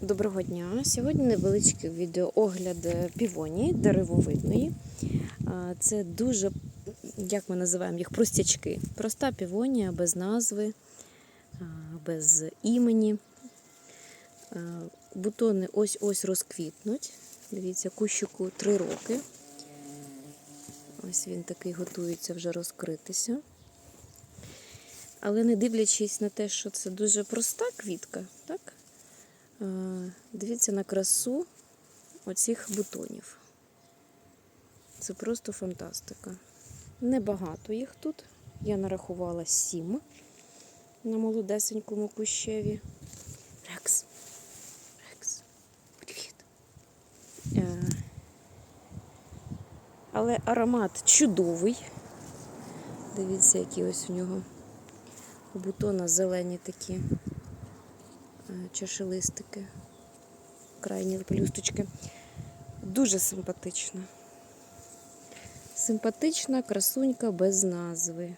Доброго дня. Сьогодні невеличкий відеоогляд півонії деревовидної. Це дуже, як ми називаємо їх, простячки. Проста півонія без назви, без імені. Бутони ось-ось розквітнуть. Дивіться, кущику 3 роки. Ось він такий готується вже розкритися. Але не дивлячись на те, що це дуже проста квітка, так? Е, Дивіться на красу оцих бутонів. Це просто фантастика. Небагато їх тут. Я нарахувала сім на молодесенькому кущеві. Рекс. Рекс. Привіт. Е, Але аромат чудовий. Дивіться, які ось у нього у бутона зелені такі чашелистики, крайні плюсточки. Дуже симпатична. Симпатична красунька без назви.